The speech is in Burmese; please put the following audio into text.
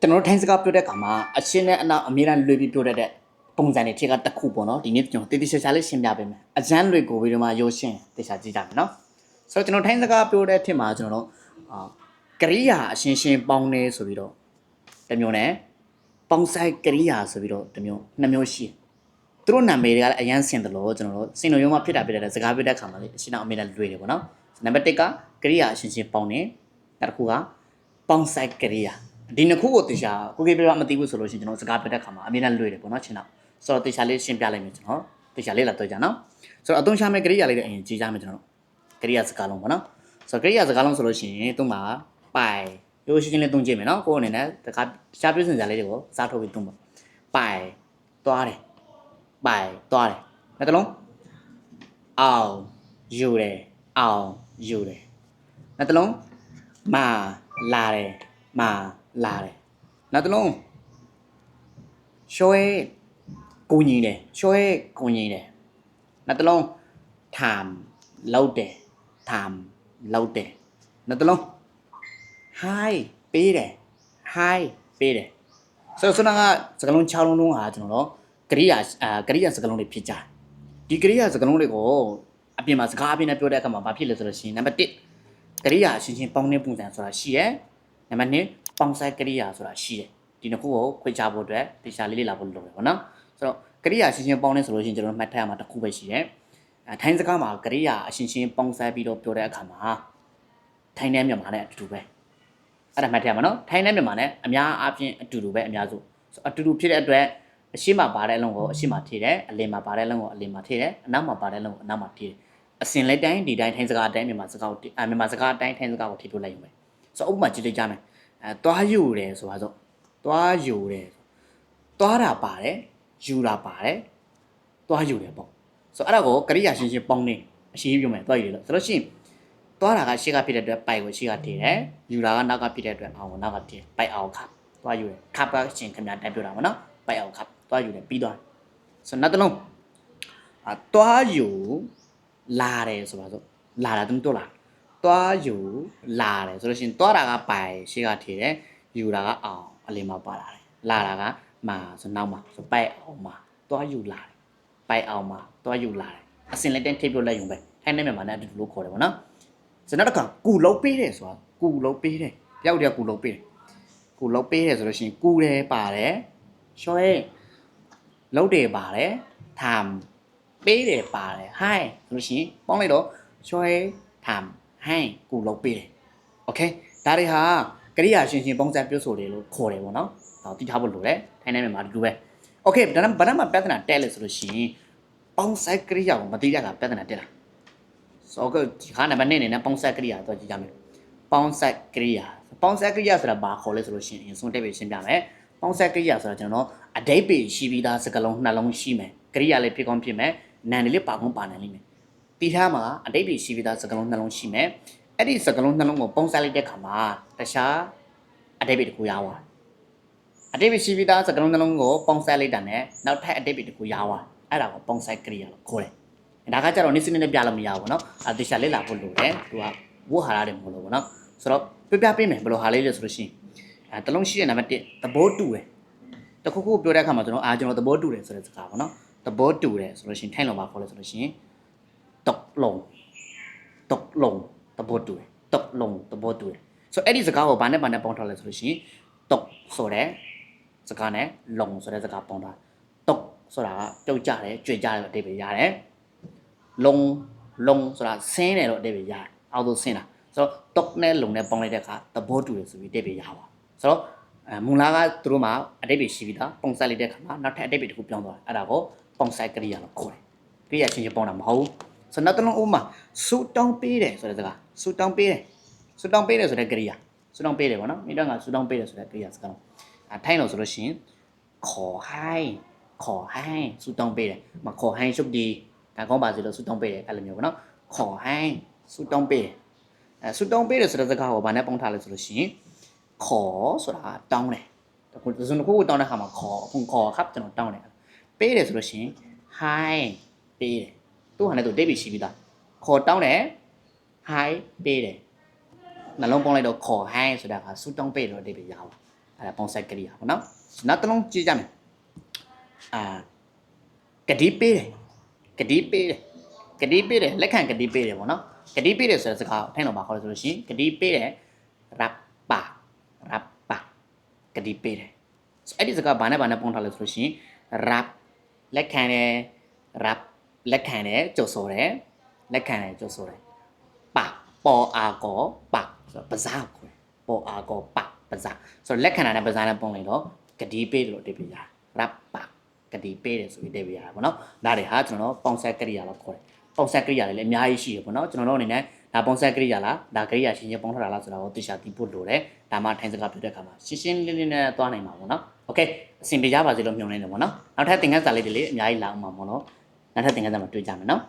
ကျွန်တော်တို့ထိုင်းစကားပြောတဲ့အခါမှာအရှင်းနဲ့အနောက်အမြဲတမ်းလွေပြီးပြောတတ်တဲ့ပုံစံတွေတစ်ခါတစ်ခုပေါ့နော်ဒီနေ့ကျွန်တော်တည်တည်ချာချာလေးရှင်းပြပေးမယ်အကျန်းလွေကိုပြီးတော့မှရိုးရှင်းတေချာကြည့်ကြမယ်နော်ဆိုတော့ကျွန်တော်ထိုင်းစကားပြောတဲ့အထက်မှာကျွန်တော်တို့အာကရိယာအရှင်းရှင်းပေါင်းနေဆိုပြီးတော့တစ်မျိုးနဲ့ပေါင်းဆိုင်ကရိယာဆိုပြီးတော့တစ်မျိုးနှစ်မျိုးရှိတယ်သူတို့နာမည်တွေကလည်းအရန်ဆင်တယ်လို့ကျွန်တော်တို့စင်တော်ရုံးမှာဖြစ်တာဖြစ်တဲ့စကားပြောတဲ့အခါမှာလေအရှင်းအောင်အမြဲတမ်းလွေတယ်ပေါ့နော်နံပါတ်1ကကရိယာအရှင်းရှင်းပေါင်းနေနောက်တစ်ခုကပေါင်းဆိုင်ကရိယာ ဒီနှစ်ခုကိုတေချာကိုကေပြမသိဘူးဆိုလို့ရှိရင်ကျွန်တော်စကားပြောတဲ့ခါမှာအမြဲတမ်းလွယ်တယ်ပေါ့နော်ချင်းတော့ဆိုတော့တေချာလေးရှင်းပြလိုက်မယ်ကျွန်တော်တေချာလေးလာတွေ့ကြနော်ဆိုတော့အသုံးချမဲ့ကရိယာလေးတွေအရင်ကြည့်ကြမယ်ကျွန်တော်ကရိယာစကားလုံးပေါ့နော်ဆိုတော့ကရိယာစကားလုံးဆိုလို့ရှိရင်သူ့မှာပိုင်ရိုးရှင်းရှင်းလေးသုံးကြည့်မယ်နော်ကိုယ်အနေနဲ့တခါရှားပြည့်စင်စရာလေးတွေကိုစားထုတ်ပြီးသုံးပါပိုင်သွားတယ်ပိုင်သွားတယ်နောက်တစ်လုံးအောင်ယူတယ်အောင်ယူတယ်နောက်တစ်လုံးမာလာတယ်မာ လာတယ်နောက်တစ်လုံးရွှဲကိုညီတယ်ရွှဲကိုညီတယ်နောက်တစ်လုံးထမ်လောက်တယ်ထမ်လောက်တယ်နောက်တစ်လုံး hi ပေးတယ် hi ပေးတယ်ဆိုတော့ဆိုတော့ကစကလုံး6လုံးလုံးဟာကျွန်တော်တို့ကရိယာအာကရိယာစကလုံးတွေဖြစ်ကြတယ်ဒီကရိယာစကလုံးတွေကိုအပြင်မှာစကားအပြင်နဲ့ပြောတဲ့အခါမှာဘာဖြစ်လဲဆိုလို့ရှိရင်နံပါတ်1ကရိယာအချင်းချင်းပေါင်းတဲ့ပုံစံဆိုတာရှိရဲနံပါတ်2 ပေါင်းဆိုင်ကရိယာဆိုတာရှိတယ်ဒီနှစ်ခုကိုခွဲခြားဖို့အတွက်တေချာလေးလေးလာဖို့လိုတယ်ပေါ့နော်ဆိုတော့ကရိယာအချင်းချင်းပေါင်းနေဆိုလို့ရှိရင်ကျွန်တော်တို့မှတ်ထားရမှာတစ်ခုပဲရှိတယ်အဲထိုင်းစကားမှာကရိယာအချင်းချင်းပေါင်းဆိုင်ပြီးတော့ပြောတဲ့အခါမှာထိုင်းနဲ့မြန်မာနဲ့အတူတူပဲအဲ့ဒါမှတ်ထားရမှာနော်ထိုင်းနဲ့မြန်မာနဲ့အများအားဖြင့်အတူတူပဲအများစုဆိုအတူတူဖြစ်တဲ့အတွက်အရှိမပါတဲ့အလုံးကိုအရှိမထည့်တယ်အလင်မှာပါတဲ့အလုံးကိုအလင်မှာထည့်တယ်အနောက်မှာပါတဲ့အလုံးကိုအနောက်မှာထည့်တယ်အစင်လက်တိုင်းဒီတိုင်းထိုင်းစကားအတိုင်းမြန်မာစကားကိုအမြန်မာစကားအတိုင်းထိုင်းစကားကိုထည့်ပြလိုက်ရုံပဲဆိုဥပမာကြည့်လိုက်ကြမယ် အဲသွားယူတယ်ဆိုပါစို့သွားယူတယ်သွားတာပါတယ်ယူတာပါတယ်သွားယူတယ်ပေါ့ဆိုအဲ့ဒါကိုကရိယာရှင်းရှင်းပေါင်းနေအရှိကြီးပြောမယ်သွားယူတယ်လို့ဆိုလို့ရှိရင်သွားတာကရှေ့ကဖြစ်တဲ့အတွက်ပိုက်ကိုရှေ့ကတည်တယ်ယူတာကနောက်ကဖြစ်တဲ့အတွက်အောင်ကိုနောက်ကတည်ပိုက်အောင်ခပ်သွားယူတယ်ခပ်ပါရှင်ခင်ဗျာတက်ပြတာပေါ့နော်ပိုက်အောင်ခပ်သွားယူတယ်ပြီးသွားဆိုနောက်တစ်လုံးအသွားယူလာတယ်ဆိုပါစို့လာတာ তুমি တို့လား သွားယူလာတယ်ဆိုလို့ရှိရင်သွားတာကပိုက်ရှေ့ကတည်တယ်ယူတာကအောင်အလင်းမပါလာတယ်လာတာကမာဆိုနောက်မှာဆိုပိုက်အောင်မှာသွားယူလာတယ်ပိုက်အောင်မှာသွားယူလာတယ်အစင်လက်တန်းထိပ်ပြလိုက်ရုံပဲထိုင်းနေမြန်မာနဲ့အတူတူလို့ခေါ်တယ်ပေါ့နော်စနောက်တစ်ခါကူလုံးပေးတယ်ဆိုတာကူလုံးပေးတယ်တယောက်တယောက်ကူလုံးပေးတယ်ကူလုံးပေးတယ်ဆိုလို့ရှိရင်ကူတယ်ပါတယ်ရှော့ရဲ့လုံးတယ်ပါတယ်ထမ်ပေးတယ်ပါတယ်ဟိုင်းဆိုလို့ရှိရင်ပေါင်းလိုက်တော့ရှော့ရဲ့ထမ် ဟိုင်းကူလုံးပေးတယ်โอเคဒါတွေဟာကရိယာရှင်ရှင်ပုံစံပြောဆိုတယ်လို့ခေါ်တယ်ပေါ့နော်ဒါကိုသိထားဖို့လိုတယ်ထိုင်းနေမှာဒီလိုပဲโอเคဒါနဲ့ဘာမှပြဿနာတက်လဲဆိုလို့ရှိရင်ပေါင်းဆိုင်ကရိယာကိုမသိတဲ့ကပြဿနာတက်လာ ဆိုတော့ဒီခါနံပါတ်1အနေနဲ့ပေါင်းဆက်ကရိယာတော့ကြည့်ကြမယ်ပေါင်းဆက်ကရိယာပေါင်းဆက်ကရိယာဆိုတာဘာခေါ်လဲဆိုလို့ရှိရင်အရင်ဆုံးတက်ပြီးရှင်းပြမယ်ပေါင်းဆက်ကရိယာဆိုတာကျွန်တော်အဓိပ္ပာယ်ရှိပြီးသားစကားလုံးနှလုံးရှိမယ်ကရိယာလေးဖြစ်ကောင်းဖြစ်မယ်နာမ်လေးပါကောင်းပါနိုင်လိမ့်မယ် တီထားမှာအဓိပ္ပာယ်ရှိပြီးသားစကားလုံးနှလုံးရှိမယ်အဲ့ဒီစကားလုံးနှလုံးကိုပေါင်းဆက်လိုက်တဲ့ခါမှာတခြားအဓိပ္ပာယ်တစ်ခုရသွားအဓိပ္ပာယ်ရှိပြီးသားစကားလုံးနှလုံးကိုပေါင်းဆက်လိုက်တာနဲ့နောက်ထပ်အဓိပ္ပာယ်တစ်ခုရသွားအဲ့ဒါကိုပေါင်းဆက်ကရိယာလို့ခေါ်တယ်ဒါကကြတော့နေစနစ်နဲ့ပြလို့မရဘူးပေါ့နော်အဲတေချာလေးလာဖို့လိုတယ်သူကဝတ်ဟာရတယ်မဟုတ်လို့ပေါ့နော်ဆိုတော့ပြပြပေးမယ်ဘယ်လိုဟာလေးလဲဆိုလို့ရှိရင်အဲတလုံးရှိတဲ့နံပါတ်1သဘောတူတယ်တခုခုပြောတဲ့အခါမှာကျွန်တော်အာကျွန်တော်သဘောတူတယ်ဆိုတဲ့စကားပေါ့နော်သဘောတူတယ်ဆိုလို့ရှိရင်ထိုင်လုံးပါခေါ်လို့ဆိုလို့ရှိရင်တက လုံးတကလုံးသဘောတူတယ်တကလုံးသဘောတူတယ်ဆိုအဲ့ဒီစကားကိုဘာနဲ့ဘာနဲ့ပေါင်းထားလဲဆိုလို့ရှိရင်တကဆိုတဲ့စကားနဲ့လုံဆိုတဲ့စကားပေါင်းထားတကဆိုတာကပြုတ်ကြတယ်ကြွေကြတယ်အတိတ်ပဲရတယ်လုံလုံဆိုတာဆင်းတယ်တော့အတိတ်ပဲရတယ်အောက်သို့ဆင်းတာဆိုတော့တုတ်နဲ့လုံနဲ့ပေါင်းလိုက်တဲ့အခါသဘောတူတယ်ဆိုပြီးအတိတ်ပဲရပါဆိုတော့အဲမူလာကသူတို့မှာအတိတ်ပဲရှိပြီးသားပုံစံလိုက်တဲ့အခါမှာနောက်ထပ်အတိတ်ပဲတစ်ခုပြောင်းသွားတယ်အဲ့ဒါကိုပုံစံကရိယာလို့ခေါ်တယ်ကရိယာချင်းချင်းပေါင်းတာမဟုတ်ဘူး ဆိုတော့နောက်တစ်လုံးဥမာဆူတောင်းပေးတယ်ဆိုတဲ့စကားဆူတောင်းပေးတယ်ဆူတောင်းပေးတယ်ဆိုတဲ့ကရိယာဆူတောင်းပေးတယ်ပေါ့နော်မိတော့ကဆူတောင်းပေးတယ်ဆိုတဲ့ကရိယာစကားအဲထိုင်းလို့ဆိုလို့ရှိရင်ခေါ်ဟိုင်းခေါ်ဟိုင်းဆူတောင်းပေးတယ်မခေါ်ဟိုင်းရှုပ်ဒီ ဒါကောင်းပါစေလို့ဆူတောင်းပေးတယ်အဲ့လိုမျိုးပေါ့နော်ခေါ်ဟိုင်းဆူတောင်းပေးတယ်အဲဆူတောင်းပေးတယ်ဆိုတဲ့စကားကိုဗာနဲ့ပေါင်းထားလဲဆိုလို့ရှိရင်ခေါ်ဆိုတာတောင်းတယ်တခုတစ်စုံတစ်ခုကိုတောင်းတဲ့ခါမှာခေါ်အခုခေါ်ครับကျွန်တော်တောင်းတယ်ပေးတယ်ဆိုလို့ရှိရင်ဟိုင်းပေးတယ် သူ့ဟာနဲ့သူတိတ်ပြီးရှိပြီးသားခေါ်တောင်းတယ်ဟိုင်းပေးတယ်နှလုံးပေါင်းလိုက်တော့ခေါ်ဟိုင်းဆိုတာကဆူတောင်းပေးတယ်လို့တိတ်ပြီးရပါအဲ့ဒါပုံစံကရိယာပေါ့နော်နောက်တစ်လုံးကြည့်ကြမယ်အာကတိပေးတယ်ကတိပေးတယ်ကတိပေးတယ်လက်ခံကတိပေးတယ်ပေါ့နော်ကတိပေးတယ်ဆိုတဲ့စကားကိုအထိုင်းတော့ပါခေါ်လို့ဆိုလို့ရှိရင်ကတိပေးတယ်ရပ်ပါရပ်ပါကတိပေးတယ်အဲ့ဒီစကားဘာနဲ့ဘာနဲ့ပုံထားလဲဆိုလို့ရှိရင်ရပ်လက်ခံတယ်ရပ် လက်ခံတယ်ကြိုဆိုတယ်လက်ခံတယ်ကြိုဆိုတယ် ပပေါ်အာကောပဆိုတော့ပဇာကိုခေါ်တယ်ပေါ်အာကောပပဇာဆိုတော့လက်ခံတာနဲ့ပဇာနဲ့ပုံလိုက်တော့ဂဒီပေးတယ်လို့အဓိပ္ပာယ်ရတယ်ရပ်ပဂဒီပေးတယ်ဆိုပြီးအဓိပ္ပာယ်ရတယ်ပေါ့နော်ဒါတွေဟာကျွန်တော်တို့ပုံစံကရိယာလို့ခေါ်တယ်ပုံစံကရိယာတွေလည်းအများကြီးရှိတယ်ပေါ့နော်ကျွန်တော်တို့အနေနဲ့ဒါပုံစံကရိယာလားဒါကရိယာရှင်းချင်းပုံထားတာလားဆိုတာကိုသိချာသိဖို့လိုတယ်ဒါမှထိုင်စကားပြောတဲ့အခါမှာရှင်းရှင်းလင်းလင်းနဲ့သွားနိုင်မှာပေါ့နော်โอเคအဆင်ပြေကြပါစေလို့မျှော်လင့်တယ်ပေါ့နော်နောက်ထပ်သင်ခန်းစာလေးတွေလည်းအများကြီးလာအောင်ပါပေါ့နော် နောက်ထပ်သင်ခန်းစာမှာတွေ့ကြမယ်နော်